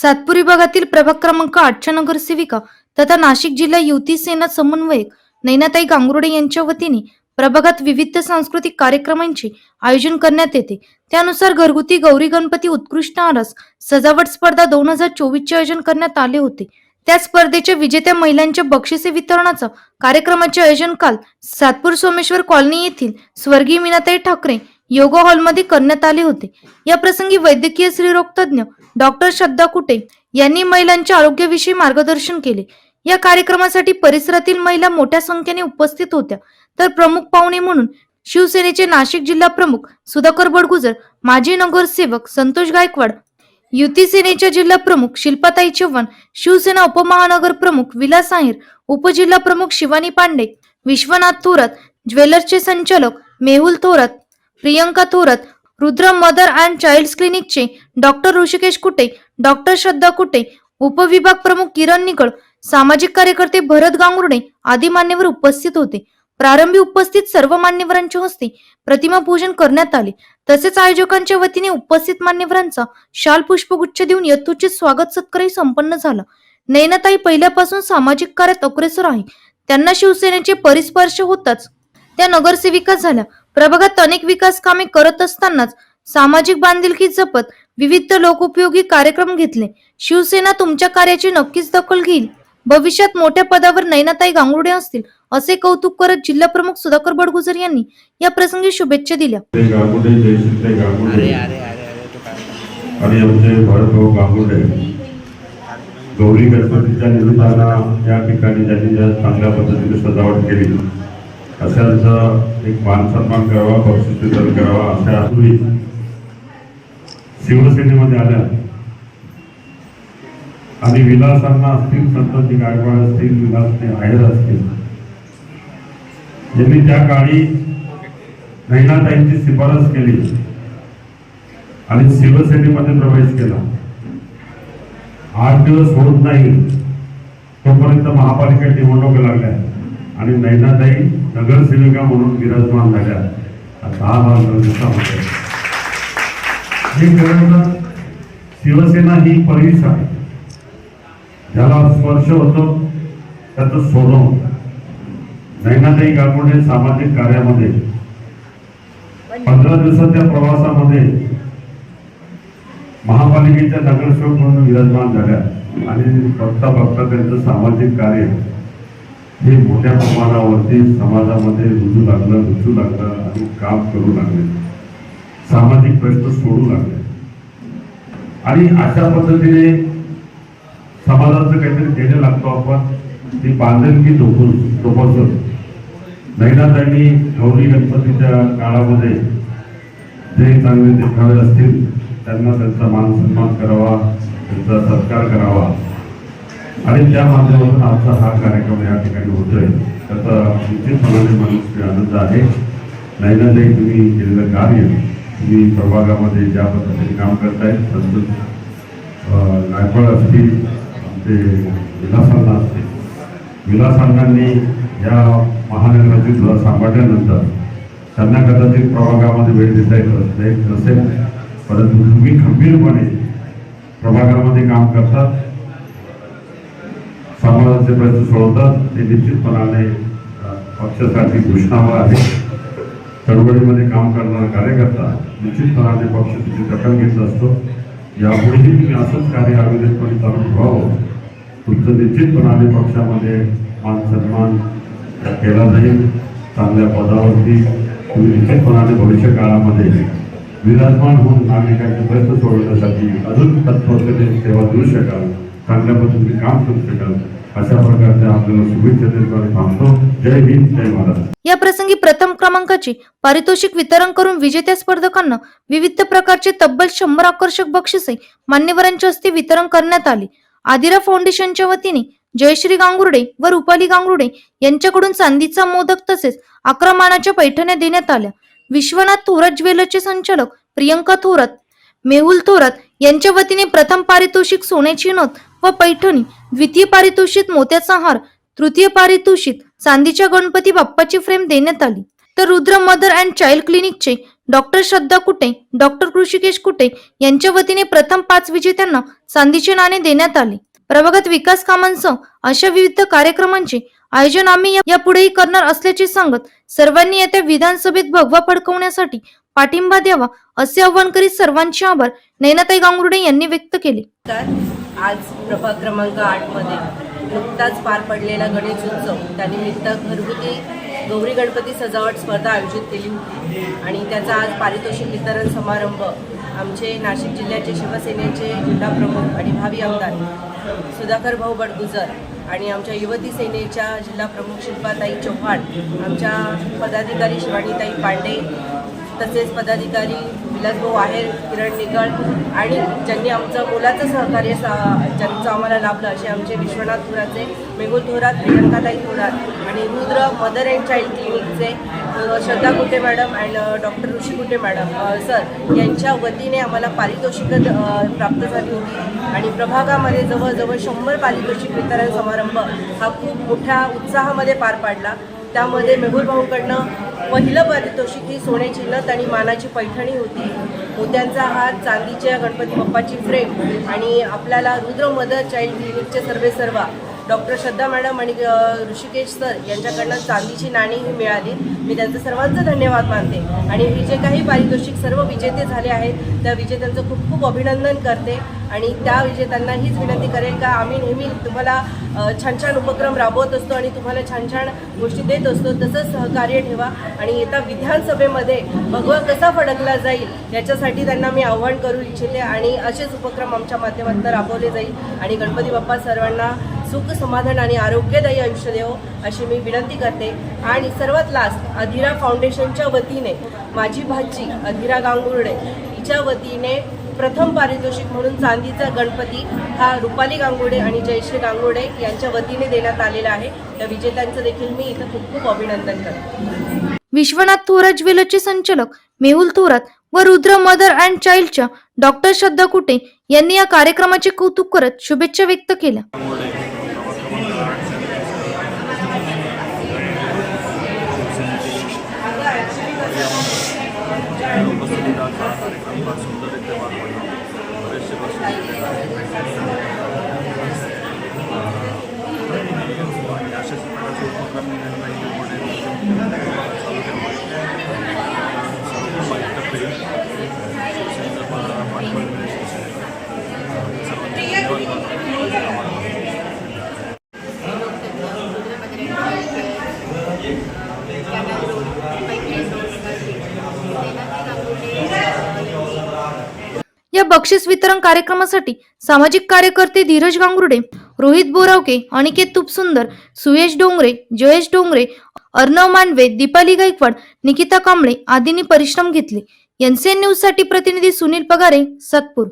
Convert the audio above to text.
सातपुरी विभागातील प्रभाग क्रमांक आठच्या नगरसेविका तथा नाशिक जिल्हा युती सेना समन्वयक नैनाताई गांगुर्डे यांच्या वतीने प्रभागात विविध सांस्कृतिक कार्यक्रमांचे आयोजन करण्यात येते. त्यानुसार घरगुती गौरी गणपती उत्कृष्ट आरस सजावट स्पर्धा दोन हजार चोवीसचे आयोजन करण्यात आले होते. त्या स्पर्धेच्या विजेत्या महिलांच्या बक्षिसे वितरणाचं कार्यक्रमाचे आयोजन काल सातपूर सोमेश्वर कॉलनी येथील स्वर्गीय मीनाताई ठाकरे योगा हॉलमध्ये करण्यात आले होते. या प्रसंगी वैद्यकीय स्त्रीरोग तज्ज्ञ डॉक्टर श्रद्धा कुटे यांनी महिलांच्या आरोग्याविषयी मार्गदर्शन केले. या कार्यक्रमासाठी परिसरातील महिला मोठ्या संख्येने उपस्थित होत्या. तर प्रमुख पाहुणे म्हणून शिवसेनेचे नाशिक जिल्हा प्रमुख सुधाकर बडगुजर माजी नगरसेवक संतोष गायकवाड युती सेनेच्या जिल्हा प्रमुख शिल्पाताई चव्हाण शिवसेना उपमहानगर प्रमुख विलास आहेर उपजिल्हा प्रमुख शिवानी पांडे विश्वनाथ थोरात ज्वेलर्सचे संचालक Mehul Thorat Priyanka Thorat Rudra mother and child क्लिनिकचे doctor Rishikesh Kute doctor Shraddha Kute उपविभाग प्रमुख किरण निकळ सामाजिक कार्यकर्ते भरत गांगुर्णे आदी मान्यवर उपस्थित होते. प्रारंभी उपस्थित सर्व मान्यवरांच्या हस्ते प्रतिमा पूजन करण्यात आले. तसेच आयोजकांच्या वतीने उपस्थित मान्यवरांचा शाल पुष्पगुच्छ देऊन यथोचित स्वागत सत्कारही संपन्न झाला. नयनाताई पहिल्यापासून सामाजिक कार्यात अग्रेसर आहे. त्यांना शिवसेनेचे परिस्पर्श होताच त्या नगरसेविका झाल्या. प्रभागात अनेक विकास कामे करत असतानाच सामाजिक बांधिलकी जपत विविध लोकोपयोगी कार्यक्रम घेतले. शिवसेना तुमच्या कार्याची नक्कीच दखल घेईल. भविष्यात मोठ्या पदावर नैनाताई गांगुर्डे असतील असे कौतुक करत जिल्हा प्रमुख सुधाकर बडगुजर यांनी या प्रसंगी शुभेच्छा दिल्या. आणि आमचे भरतभाऊ गांगुडे गौरी गणपतीच्या निमित्तानं या ठिकाणी ज्या चांगल्या पद्धतीने सजावट केली अशाच एक मान सन्मान करावा बक्षीस वितरण करावा अशा तुम्ही शिवसेनेमध्ये आल्या. आणि विलासांना असतील संतोषी गायकवाड असतील विलासने आहेर असतील. यांनी त्या काळी नैनाताईंची शिफारस केली आणि शिवसेनेमध्ये प्रवेश केला. आठ दिवस होत नाही तोपर्यंत महापालिका निवडणुका लागल्या. आणि नैनाताई नगरसेविका म्हणून विराजमान झाल्या. दहा भाग हे खरं शिवसेना ही परिस आहे. ज्याला स्पर्श होतो त्याचं सोनं होतं नैनाताई गांगुडे सामाजिक कार्यामध्ये पंधरा दिवसाच्या प्रवासामध्ये महापालिकेच्या नगरसेवक म्हणून विराजमान झाल्या. आणि बघता बघता त्यांचं सामाजिक कार्य हे मोठ्या प्रमाणावरती समाजामध्ये रुजू लागलं रुजू लागलं आणि काम करू लागले. सामाजिक प्रश्न सोडू लागले. आणि अशा पद्धतीने समाजाचं काहीतरी देणं लागतो आपण ती बांधणकी जोपून जोपासून नैनाताईंनी गौरी गणपतीच्या काळामध्ये जे चांगले देखावे असतील त्यांना त्यांचा मान सन्मान करावा त्यांचा सत्कार करावा. आणि त्या माध्यमातून आजचा हा कार्यक्रम या ठिकाणी होतोय. त्याचा निश्चितपणाने मला आनंद आहे. नैनाताई तुम्ही केलेलं कार्य तुम्ही प्रभागामध्ये ज्या पद्धतीने काम करताय संतोष अं, गायकवाड असतील आमचे विलासांना असतील. विलासांनांनी या महानगराची धुरा सांभाळल्यानंतर त्यांना कदाचित प्रभागामध्ये वेळ देता येत येत नसेल. परंतु तुम्ही खंबीरपणे प्रभागामध्ये काम करतात. समाजाचे प्रश्न सोडवतात. ते निश्चितपणाने पक्षासाठी घोषणावर आहे चळवळीमध्ये काम करणारा कार्यकर्ता निश्चितपणाने पक्ष तिची दखल घेत असतो. यापुढेही तुम्ही असंच कार्य अविरतपणे चालू ठेवावं. तुमचं निश्चितपणाने पक्षामध्ये मान सन्मान केला जाईल. चांगल्या पदावरती तुम्ही निश्चितपणाने भविष्य काळामध्ये विराजमान होऊन नागरिकांचे प्रश्न सोडवण्यासाठी अजून तत्परतेने सेवा देऊ शकाल. चांगल्या पद्धतीने काम करू शकाल. अशा प्रकारच्या आपल्याला शुभेच्छा देतो थांबतो. जय हिंद जय महाराष्ट्र. या प्रसंगी प्रथम क्रमांकाचे पारितोषिक वितरण करून विजेत्या स्पर्धकांना विविध प्रकारचे तब्बल शंभर आकर्षक बक्षिसे मान्यवरांच्या हस्ते वितरण करण्यात आले. आदिरा फाउंडेशनच्या वतीने जयश्री गांगुर्डे व रुपाली गांगुर्डे यांच्याकडून चांदीचा मोदक तसेच अकरा मानाच्या पैठण्या देण्यात आल्या. विश्वनाथ थोरात ज्वेलर्सचे संचालक प्रियंका थोरात मेहुल थोरात यांच्या वतीने प्रथम पारितोषिक सोन्याची नथ व पैठणी द्वितीय पारितोषिक मोत्याचा हार तृतीय पारितोषिक चांदीच्या गणपती बाप्पाची फ्रेम देण्यात आली. तर रुद्र मदर अँड चाइल्ड क्लिनिकचे डॉक्टर श्रद्धा कुटे डॉक्टर कृषिकेश कुटे यांच्या वतीने प्रथम पाच विजेत्यांना चांदीचे नाणे देण्यात आले. प्रभागात विकास कामांसह अशा विविध कार्यक्रमांचे आयोजन आम्ही या- यापुढेही करणार असल्याचे सांगत सर्वांनी येत्या विधानसभेत भगवा फडकवण्यासाठी पाठिंबा द्यावा असे आवाहन करीत सर्वांचे आभार. नैनाताई गांगुर्डे यांनी व्यक्त केले. तर आज प्रभाग क्रमांक आठमध्ये नुकताच पार पडलेला गणेश उत्सव त्यानिमित्त घरगुती गौरी गणपती सजावट स्पर्धा आयोजित केली होती. आणि त्याचा आज पारितोषिक वितरण समारंभ आमचे नाशिक जिल्ह्याचे शिवसेनेचे जिल्हा प्रमुख आणि भावी आमदार सुधाकर भाऊ बडगुजर आणि आमच्या युवती सेनेच्या जिल्हा प्रमुख शिल्पाताई चव्हाण आमच्या पदाधिकारी शिवाणीताई पांडे तसेच पदाधिकारी विलासभाऊ आहेर किरण निकळ आणि ज्यांनी आमचं मुलाचं सहकार्य सा ज्यांचं आम्हाला लाभलं असे आमचे विश्वनाथ थोराचे मेहुल थोरात प्रियंकाताई थोरात आणि Rudra mother and child क्लिनिकचे Shraddha Kute madam and doctor Rishi Kute madam sir यांच्या वतीने आम्हाला पारितोषिक प्राप्त झाली होती आणि प्रभागामध्ये जवळजवळ शंभर पारितोषिक वितरण समारंभ हा खूप मोठ्या उत्साहामध्ये पार पाडला. त्यामध्ये मेहुल भाऊकडनं पहिलं पारितोषिक ही सोन्याची नथ आणि मानाची पैठणी होती. मोत्यांचा हात चांदीच्या गणपती बाप्पाची फ्रेम आणि आपल्याला रुद्र मदर चाइल्ड क्लिनिकचे सर्वे सर्वा डॉक्टर श्रद्धा मॅडम आणि ऋषिकेश सर यांच्याकडनं चांदीची नाणी ही मिळाली. मी त्यांचं सर्वांचं धन्यवाद मानते. आणि हे जे काही पारितोषिक सर्व विजेते झाले आहेत त्या विजेत्यांचं खूप खूप अभिनंदन करते. आणि त्या विजेत्यांना हीच विनंती करेल का आम्ही नेहमी तुम्हाला छान छान उपक्रम राबवत असतो आणि तुम्हाला छान छान गोष्टी देत असतो. तसंच सहकार्य ठेवा. आणि येत्या विधानसभेमध्ये भगवा कसा फडकला जाईल याच्यासाठी त्यांना मी आव्हान करू इच्छिते. आणि असेच उपक्रम आमच्या माध्यमातून राबवले जाईल. आणि गणपती बाप्पा सर्वांना सुख समाधान आणि आरोग्यदायी आयुष्य देवो अशी मी विनंती करते. आणि सर्वात लास्ट अधिरा फाउंडेशनच्या वतीने माझी भाची अधिरा गांगुर्डे हिच्या वतीने प्रथम पारितोषिक म्हणून चांदीचा गणपती हा रुपाली गांगुर्डे आणि जयश्री गांगुर्डे यांच्या वतीने देण्यात आलेला आहे. त्या विजेत्यांचं देखील मी इथं खूप खूप अभिनंदन करते. विश्वनाथ थोरात ज्वेलरचे संचालक मेहुल थोरात व रुद्र मदर अँड चाइल्डच्या डॉक्टर श्रद्धा कुटे यांनी या कार्यक्रमाचे कौतुक करत शुभेच्छा व्यक्त केल्या उपस्थितीत आज हा कार्यक्रम फार सुंदररित्या पार पडला बरेचसे प्रश्न आणि अशाच प्रकारचे उपक्रम निर्णय मोठे चालू ठेवावे सर्व एकत्र येऊन शिवसेनेचा पा- पाठबळ मिळेल शिवसेनेला सर्वांचे धन्यवाद या बक्षीस वितरण कार्यक्रमासाठी सामाजिक कार्यकर्ते धीरज गांगुर्डे रोहित बोरावके अनिकेत तुपसुंदर सुयश डोंगरे जयेश डोंगरे अर्णव मांडवे दीपाली गायकवाड निकिता कांबळे आदींनी परिश्रम घेतले. एनसीएन न्यूजसाठी प्रतिनिधी सुनील पगारे सातपूर.